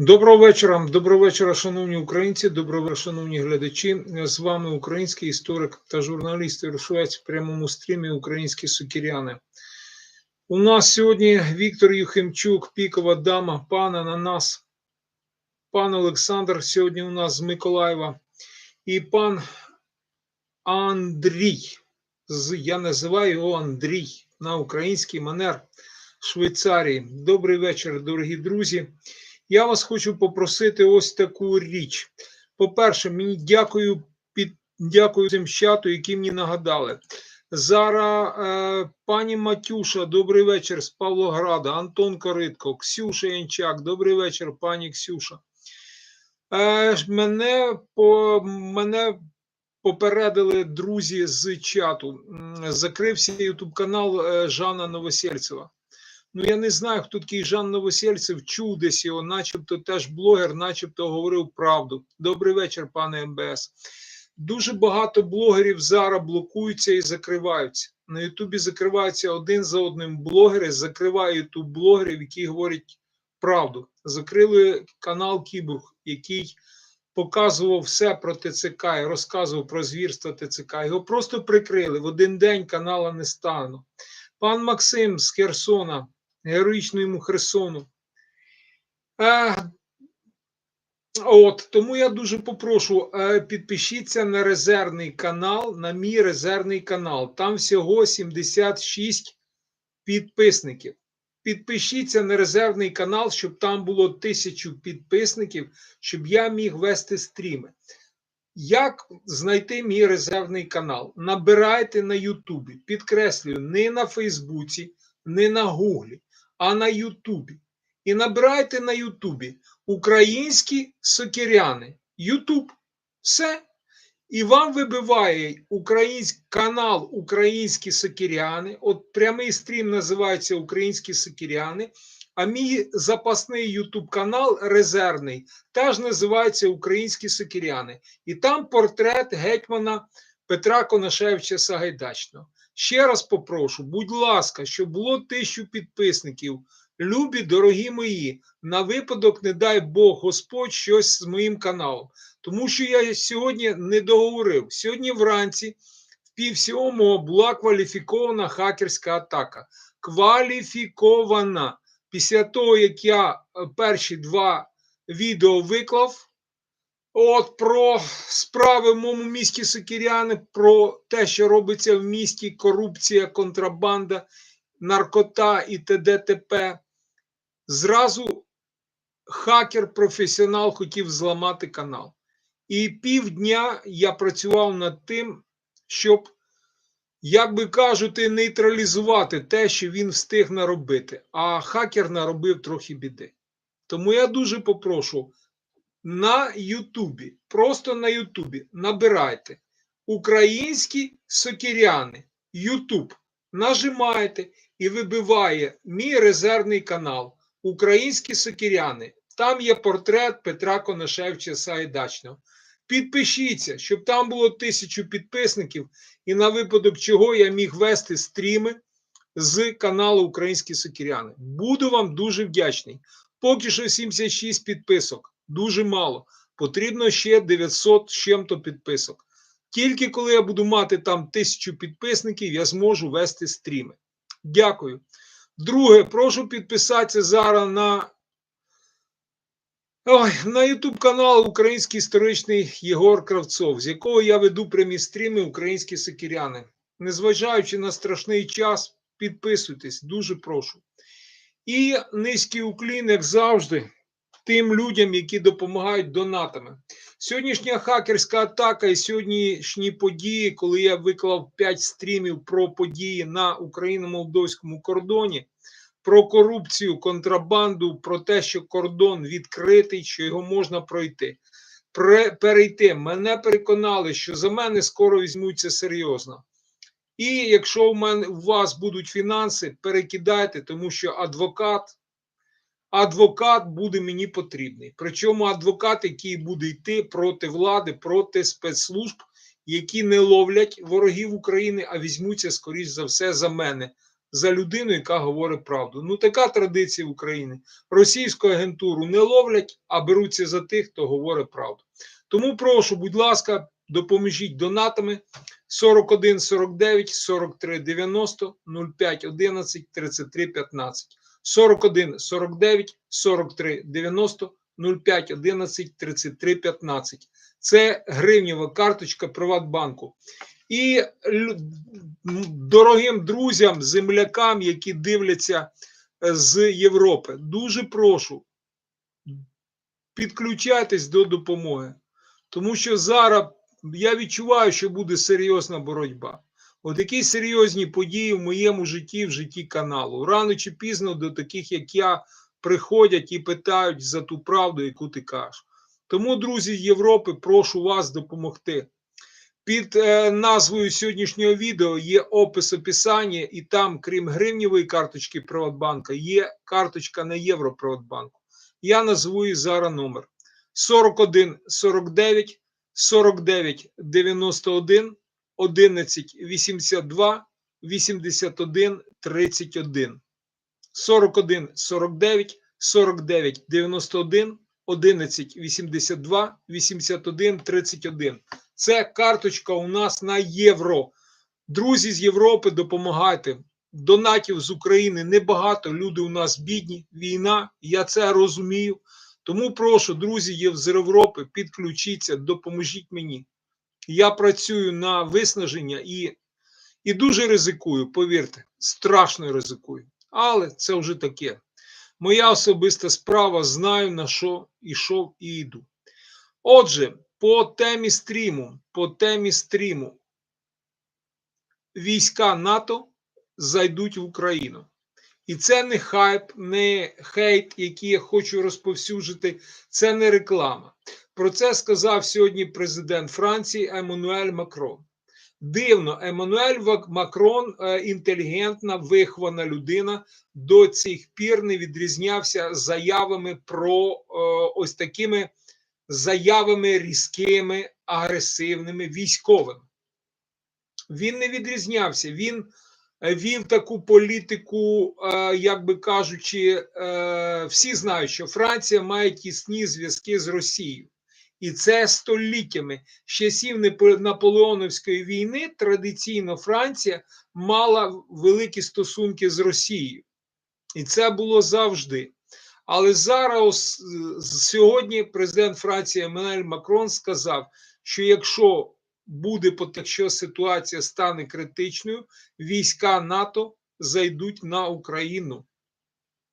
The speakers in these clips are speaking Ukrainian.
Доброго вечора, доброго вечора, шановні українці, доброго вечора, шановні глядачі. З вами український історик та журналіст Іршовець в прямому стрімі Українські сукіряни. У нас сьогодні Віктор Юхимчук, пікова дама, пан Ананас, пан Олександр. Сьогодні у нас з Миколаєва і пан Андрій. Я називаю його Андрій на український манер Швейцарії. Добрий вечір, дорогі друзі. Я вас хочу попросити ось таку річ. По-перше, мені дякую під дякую цим чату, які мені нагадали. Зараз е, пані Матюша, добрий вечір з Павлограда, Антон Коритко, Ксюша Янчак, добрий вечір, пані Ксюша. Е, мене, по, мене попередили друзі з чату. Закрився ютуб канал е, Жана Новосельцева. Ну, я не знаю, хто такий Жан Новосельцев, чув десь його, начебто теж блогер, начебто говорив правду. Добрий вечір, пане МБС. Дуже багато блогерів зараз блокуються і закриваються. На Ютубі закриваються один за одним блогери, закривають ютуб блогерів, які говорять правду. Закрили канал Кібург, який показував все про ТЦК і розказував про звірство ТЦК. Його просто прикрили. В один день канала не стане. Пан Максим з Херсона героїчну йому Херсону. А, От, Тому я дуже попрошу, підпишіться на резервний канал, на мій резервний канал. Там всього 76 підписників. Підпишіться на резервний канал, щоб там було тисячу підписників, щоб я міг вести стріми. Як знайти мій резервний канал? Набирайте на Ютубі. Підкреслюю, не на Фейсбуці, не на Гуглі а на Ютубі. І набирайте на Ютубі українські сокиряни. Ютуб. Все. І вам вибиває український канал Українські Сокиряни. От прямий стрім називається Українські Сокиряни. А мій запасний Ютуб канал резервний теж називається Українські Сокиряни. І там портрет гетьмана Петра Конашевича Сагайдачного. Ще раз попрошу, будь ласка, щоб було тисячу підписників. Любі, дорогі мої, на випадок, не дай Бог Господь щось з моїм каналом. Тому що я сьогодні не договорив. Сьогодні вранці, в пів сьомого, була кваліфікована хакерська атака. Кваліфікована. Після того, як я е, перші два відео виклав. От про справи в моєму місті Сокіряни, про те, що робиться в місті, корупція, контрабанда, наркота і т.д. т.п. Зразу хакер, професіонал хотів зламати канал. І півдня я працював над тим, щоб, як би кажуть, нейтралізувати те, що він встиг наробити. А хакер наробив трохи біди. Тому я дуже попрошу на Ютубі. Просто на Ютубі набирайте Українські сокіряни. Ютуб. Нажимаєте і вибиває мій резервний канал Українські сокіряни. Там є портрет Петра Конашевича Саїдачного. Підпишіться, щоб там було тисячу підписників, і на випадок чого я міг вести стріми з каналу Українські Сокіряни. Буду вам дуже вдячний. Поки що 76 підписок дуже мало. Потрібно ще 900 з чим-то підписок. Тільки коли я буду мати там тисячу підписників, я зможу вести стріми. Дякую. Друге, прошу підписатися зараз на на YouTube канал Український історичний Єгор Кравцов, з якого я веду прямі стріми Українські Сикіряни. Незважаючи на страшний час, підписуйтесь, дуже прошу. І низький уклін, як завжди тим людям, які допомагають донатами. Сьогоднішня хакерська атака і сьогоднішні події, коли я виклав 5 стрімів про події на україно-молдовському кордоні, про корупцію, контрабанду, про те, що кордон відкритий, що його можна пройти. Перейти. Мене переконали, що за мене скоро візьмуться серйозно. І якщо у мене у вас будуть фінанси, перекидайте, тому що адвокат адвокат буде мені потрібний. Причому адвокат, який буде йти проти влади, проти спецслужб, які не ловлять ворогів України, а візьмуться, скоріш за все, за мене за людину, яка говорить правду. Ну, така традиція в Україні. Російську агентуру не ловлять, а беруться за тих, хто говорить правду. Тому прошу, будь ласка, допоможіть донатами 41 49 43 90 05 11 33 15. 41 49 43 90 05 11 33 15. Це гривнєва карточка Приватбанку. І дорогим друзям, землякам, які дивляться е, з Європи, дуже прошу підключайтесь до допомоги. Тому що зараз я відчуваю, що буде серйозна боротьба. От які серйозні події в моєму житті, в житті каналу. Рано чи пізно до таких, як я, приходять і питають за ту правду, яку ти кажеш. Тому, друзі Європи, прошу вас допомогти. Під е, назвою сьогоднішнього відео є опис описання, і там, крім гривнєвої карточки Приватбанка, є карточка на Євро Приватбанку. Я назву її зараз номер 41 49 49 91 11 82 81 31. 41 49 49 91 11 82 81 31. Це карточка у нас на євро. Друзі з Європи, допомагайте. Донатів з України небагато. Люди у нас бідні, війна. Я це розумію. Тому прошу, друзі, з Європи, підключіться, допоможіть мені. Я працюю на виснаження і, і дуже ризикую, повірте, страшно ризикую. Але це вже таке. Моя особиста справа, знаю на що ішов і йду. Отже, по темі стріму, по темі стріму, війська НАТО зайдуть в Україну. І це не хайп, не хейт, який я хочу розповсюджити, це не реклама. Про це сказав сьогодні президент Франції Еммануель Макрон. Дивно, Еммануель Макрон е, інтелігентна, вихована людина, до цих пір не відрізнявся заявами про е, ось такими заявами різкими, агресивними, військовими. Він не відрізнявся. Він е, вів таку політику, як би кажучи, всі знають, що Франція має тісні зв'язки з Росією. І це століттями з часів Наполеоновської війни традиційно Франція мала великі стосунки з Росією. І це було завжди. Але зараз сьогодні президент Франції Еммануель Макрон сказав, що якщо буде якщо ситуація стане критичною, війська НАТО зайдуть на Україну.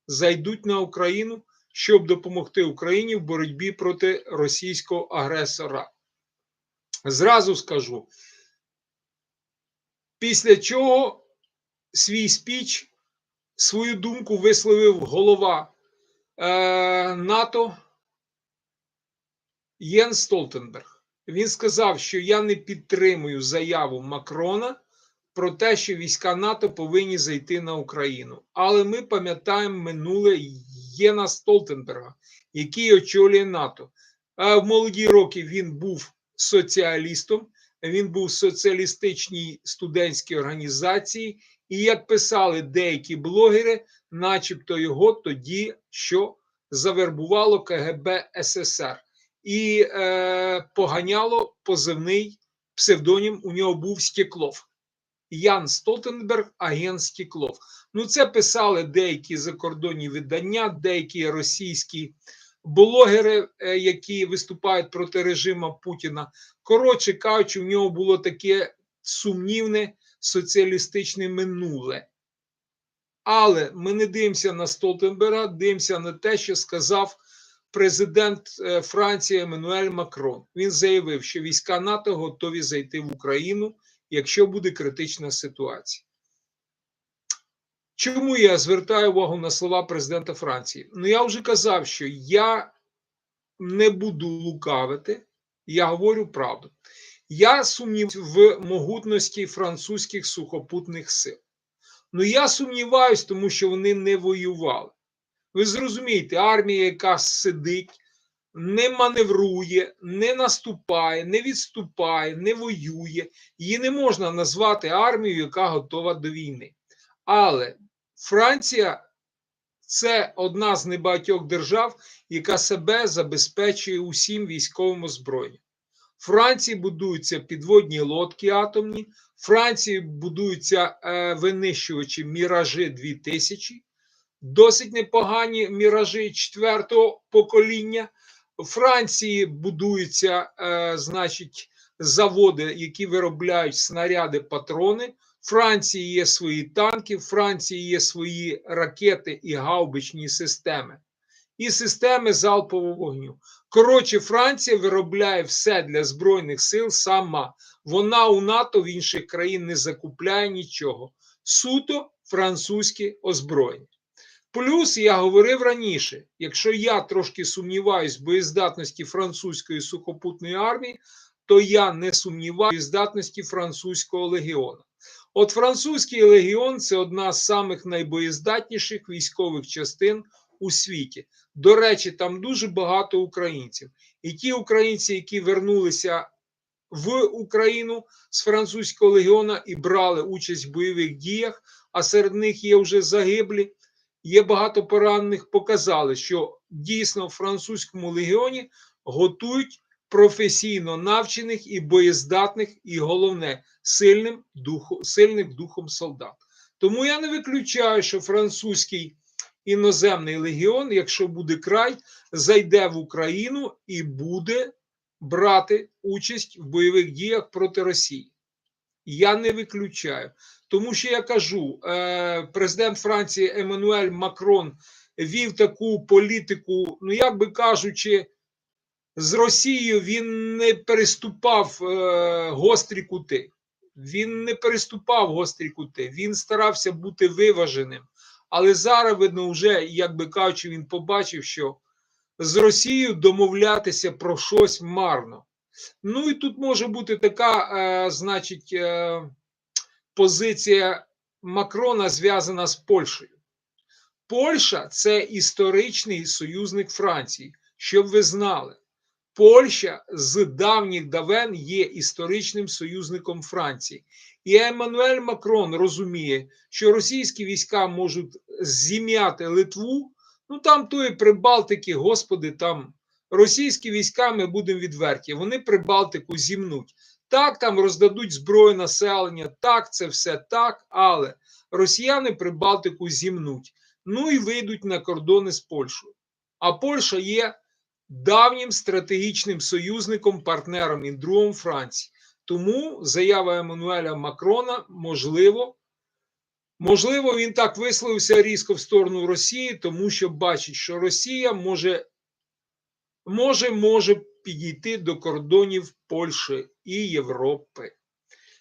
Зайдуть на Україну, щоб допомогти Україні в боротьбі проти російського агресора. Зразу скажу. Після чого свій спіч, свою думку висловив голова е, НАТО Єн Столтенберг. Він сказав, що я не підтримую заяву Макрона про те, що війська НАТО повинні зайти на Україну. Але ми пам'ятаємо минуле Єна Столтенберга, який очолює НАТО. А в молоді роки він був соціалістом, він був в соціалістичній студентській організації, і як писали деякі блогери, начебто його тоді що завербувало КГБ СССР і е, поганяло позивний псевдонім. У нього був Стеклов. Ян Столтенберг, агент Стеклов. Ну, це писали деякі закордонні видання, деякі російські блогери, е, які виступають проти режиму Путіна. Коротше кажучи, у нього було таке сумнівне соціалістичне минуле. Але ми не дивимося на Столтенберга, дивимося на те, що сказав президент е, Франції Еммануель Макрон. Він заявив, що війська НАТО готові зайти в Україну, якщо буде критична ситуація. Чому я звертаю увагу на слова президента Франції? Ну, я вже казав, що я не буду лукавити, я говорю правду. Я сумніваюся в могутності французьких сухопутних сил. Ну я сумніваюсь, тому що вони не воювали. Ви зрозумієте, армія, яка сидить, не маневрує, не наступає, не відступає, не воює. Її не можна назвати армією, яка готова до війни. Але Франція це одна з небагатьох держав, яка себе забезпечує усім військовим озброєнням. Франції будуються підводні лодки атомні, Франції будуються е, винищувачі Міражі 2000, досить непогані міражі четвертого покоління. Франції будуються, е, значить, заводи, які виробляють снаряди, патрони. Франції є свої танки, в Франції є свої ракети і гаубичні системи, і системи залпового вогню. Коротше, Франція виробляє все для Збройних сил сама. Вона у НАТО в інших країн не закупляє нічого. Суто французьке озброєння. Плюс я говорив раніше: якщо я трошки сумніваюсь в боєздатності французької сухопутної армії, то я не сумніваюся в боєздатності французького легіона. От французький легіон це одна з самих найбоєздатніших військових частин у світі. До речі, там дуже багато українців. І ті українці, які вернулися в Україну з французького легіона і брали участь в бойових діях, а серед них є вже загиблі, є багато поранених, показали, що дійсно в французькому легіоні готують професійно навчених і боєздатних, і головне, сильним духом, сильних духом солдат. Тому я не виключаю, що французький іноземний легіон, якщо буде край, зайде в Україну і буде брати участь в бойових діях проти Росії. Я не виключаю. Тому що я кажу, е, президент Франції Еммануель Макрон вів таку політику, ну як би кажучи, з Росією він не переступав е, гострі кути. Він не переступав гострі кути, він старався бути виваженим. Але зараз, видно, вже, як би кажучи, він побачив, що з Росією домовлятися про щось марно. Ну і тут може бути така, е, значить, е, позиція Макрона зв'язана з Польщею. Польща це історичний союзник Франції, щоб ви знали. Польща з давніх давен є історичним союзником Франції. І Еммануель Макрон розуміє, що російські війська можуть зім'яти Литву. Ну там тої Прибалтики, господи, там російські війська, ми будемо відверті, вони Прибалтику зімнуть. Так, там роздадуть зброю населення, так, це все так, але росіяни Прибалтику зімнуть. Ну і вийдуть на кордони з Польщею. А Польща є давнім стратегічним союзником, партнером і другом Франції. Тому заява Еммануеля Макрона можливо, можливо, він так висловився різко в сторону Росії, тому що бачить, що Росія може, може, може підійти до кордонів Польщі і Європи.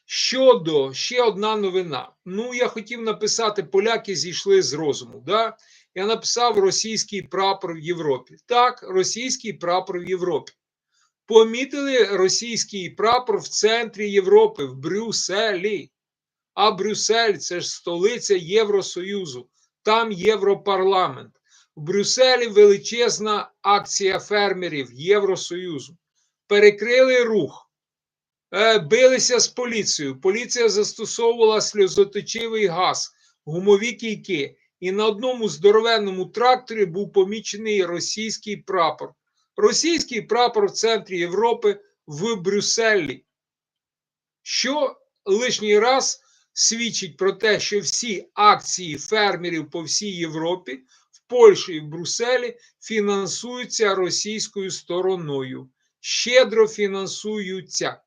Щодо ще одна новина. Ну, я хотів написати: поляки зійшли з розуму. Да? Я написав російський прапор в Європі. Так, російський прапор в Європі. Помітили російський прапор в центрі Європи, в Брюсселі. А Брюссель це ж столиця Євросоюзу, там Європарламент. В Брюсселі величезна акція фермерів Євросоюзу. Перекрили рух, е, билися з поліцією. Поліція застосовувала сльозоточивий газ, гумові кійки. І на одному здоровенному тракторі був помічений російський прапор. Російський прапор в центрі Європи в Брюсселі, що лишній раз свідчить про те, що всі акції фермерів по всій Європі, в Польщі і в Брюсселі фінансуються російською стороною, щедро фінансуються.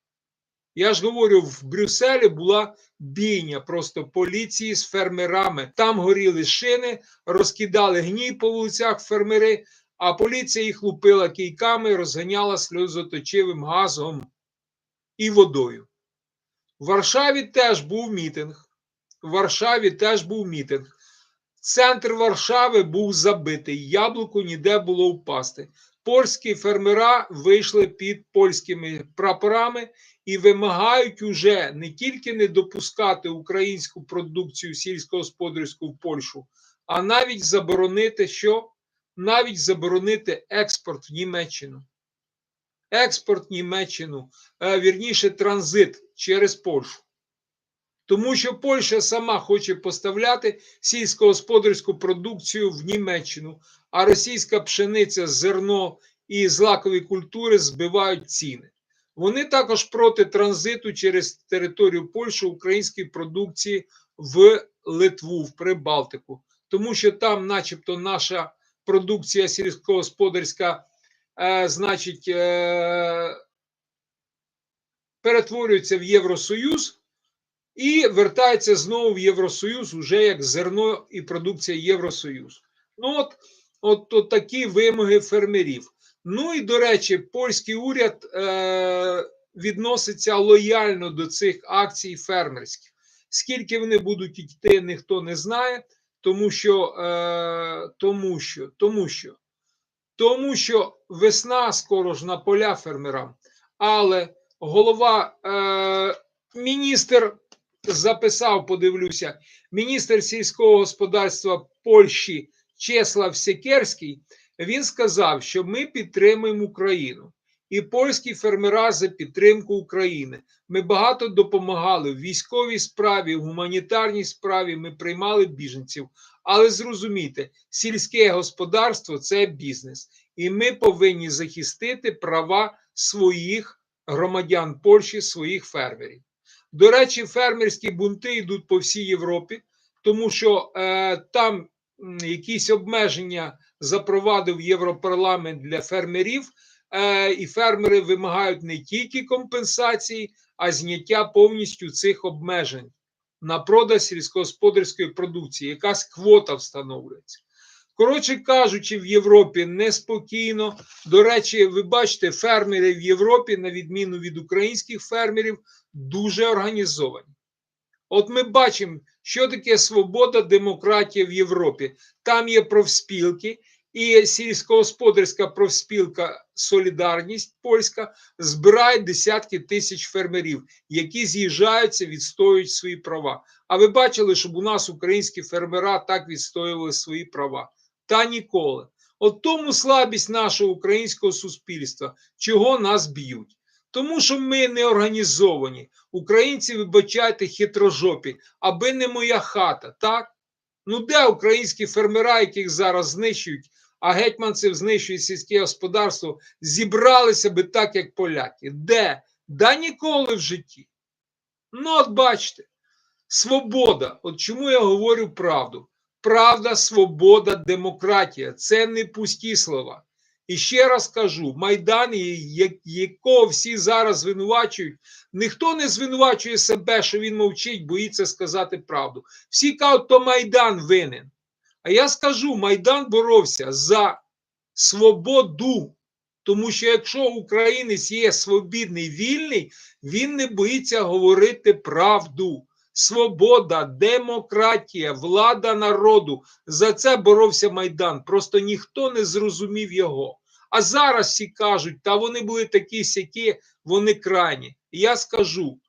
Я ж говорю, в Брюсселі була бійня просто поліції з фермерами. Там горіли шини, розкидали гній по вулицях фермери, а поліція їх лупила кійками, розганяла сльозоточивим газом і водою. В Варшаві теж був мітинг. В Варшаві теж був мітинг. Центр Варшави був забитий, яблуку ніде було впасти. Польські фермера вийшли під польськими прапорами і вимагають уже не тільки не допускати українську продукцію сільськогосподарську в Польщу, а навіть заборонити що? Навіть заборонити експорт в Німеччину. Експорт в Німеччину, вірніше, транзит через Польщу. Тому що Польща сама хоче поставляти сільськогосподарську продукцію в Німеччину, а російська пшениця, зерно і злакові культури збивають ціни. Вони також проти транзиту через територію Польщі української продукції в Литву, в Прибалтику, тому що там, начебто, наша продукція сільськогосподарська, е, значить, е, перетворюється в Євросоюз і вертається знову в Євросоюз уже як зерно і продукція Євросоюзу. Ну, от, от, от такі вимоги фермерів. Ну і до речі, польський уряд е, відноситься лояльно до цих акцій фермерських. Скільки вони будуть йти, ніхто не знає, тому що, е, тому що, тому що, тому що весна скоро ж на поля фермерам, але голова е, міністр записав, подивлюся, міністр сільського господарства Польщі Чеслав Секерський. Він сказав, що ми підтримуємо Україну і польські фермера за підтримку України. Ми багато допомагали в військовій справі, в гуманітарній справі. Ми приймали біженців. Але зрозумійте, сільське господарство це бізнес, і ми повинні захистити права своїх громадян Польщі, своїх фермерів. До речі, фермерські бунти йдуть по всій Європі, тому що е, там якісь обмеження запровадив Європарламент для фермерів, е, і фермери вимагають не тільки компенсації, а зняття повністю цих обмежень на продаж сільськогосподарської продукції. Якась квота встановлюється. Коротше кажучи, в Європі неспокійно. До речі, ви бачите, фермери в Європі, на відміну від українських фермерів, дуже організовані. От ми бачимо, що таке свобода, демократія в Європі. Там є профспілки, і сільськогосподарська профспілка Солідарність польська збирає десятки тисяч фермерів, які з'їжджаються, відстоюють свої права. А ви бачили, щоб у нас українські фермера так відстоювали свої права? Та ніколи. От тому слабість нашого українського суспільства, чого нас б'ють. Тому що ми не організовані. Українці, вибачайте, хитрожопі, аби не моя хата, так? Ну, де українські фермера, яких зараз знищують, а гетьманців знищують сільське господарство, зібралися би так, як поляки? Де? Да ніколи в житті. Ну, от бачите, свобода. От чому я говорю правду? Правда, свобода, демократія це не пусті слова. І ще раз кажу: Майдан, якого всі зараз звинувачують, ніхто не звинувачує себе, що він мовчить, боїться сказати правду. Всі кажуть, то Майдан винен. А я скажу: Майдан боровся за свободу. Тому що якщо українець є свобідний, вільний, він не боїться говорити правду. Свобода, демократія, влада народу. За це боровся Майдан. Просто ніхто не зрозумів його. А зараз всі кажуть, та вони були такі сякі, вони крайні. Я скажу: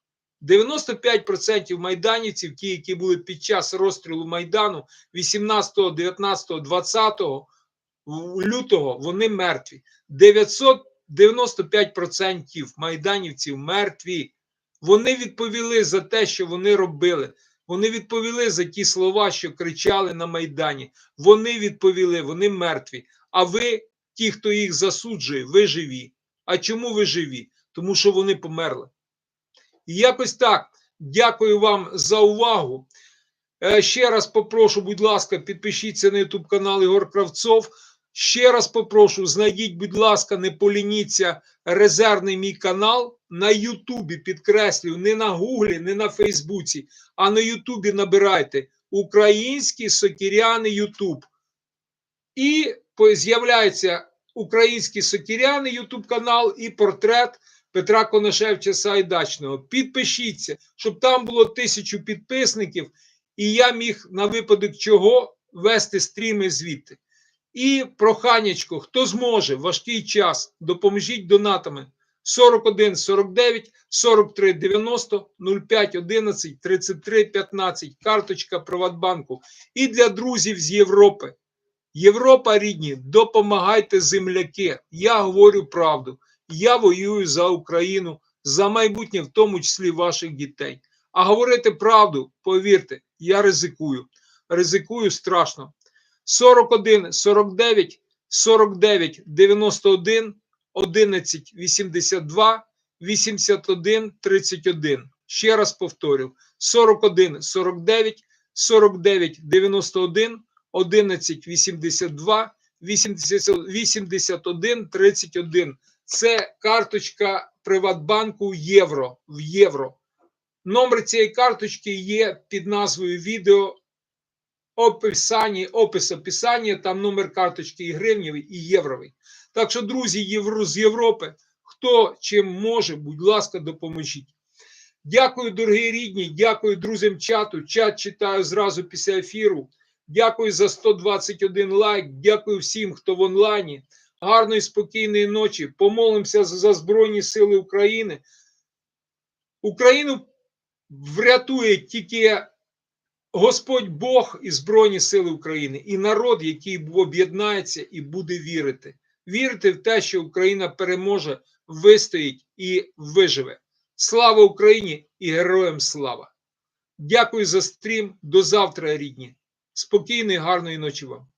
95% майданівців, ті, які були під час розстрілу Майдану 18, 19, 20 лютого, вони мертві. 995% майданівців мертві. Вони відповіли за те, що вони робили. Вони відповіли за ті слова, що кричали на Майдані. Вони відповіли, вони мертві. А ви, ті, хто їх засуджує, ви живі. А чому ви живі? Тому що вони померли. Якось так. Дякую вам за увагу. Е, Ще раз попрошу, будь ласка, підпишіться на YouTube канал Ігор Кравцов. Ще раз попрошу, знайдіть, будь ласка, не полініться резервний мій канал на Ютубі. Підкреслюю, не на Гуглі, не на Фейсбуці, а на Ютубі набирайте Українські сокіряни Ютуб. І з'являється Українські сокіряни Ютуб канал і портрет Петра Конашевича Сайдачного. Підпишіться, щоб там було тисячу підписників, і я міг на випадок чого вести стріми звідти. І проханячко, хто зможе важкий час, допоможіть донатами 41 49 43 90 05 11 33 15, карточка Приватбанку. І для друзів з Європи. Європа, рідні, допомагайте земляки. Я говорю правду. Я воюю за Україну, за майбутнє, в тому числі ваших дітей. А говорити правду, повірте, я ризикую. Ризикую страшно. 41 49 49 91 11 82 81 31. Ще раз повторю: 41 49 49 91 11 82 80 81 31. Це карточка Приватбанку євро в євро. Номер цієї карточки є під назвою відео описанні, опис описання, там номер карточки і гривневий, і євровий. Так що, друзі, євро з Європи, хто чим може, будь ласка, допоможіть. Дякую, дорогі рідні, дякую друзям чату. Чат читаю зразу після ефіру. Дякую за 121 лайк. Дякую всім, хто в онлайні. Гарної спокійної ночі. Помолимося за Збройні Сили України. Україну врятує тільки Господь Бог і Збройні Сили України, і народ, який об'єднається і буде вірити. Вірити в те, що Україна переможе, вистоїть і виживе. Слава Україні і героям слава! Дякую за стрім. До завтра, рідні. Спокійної, гарної ночі вам.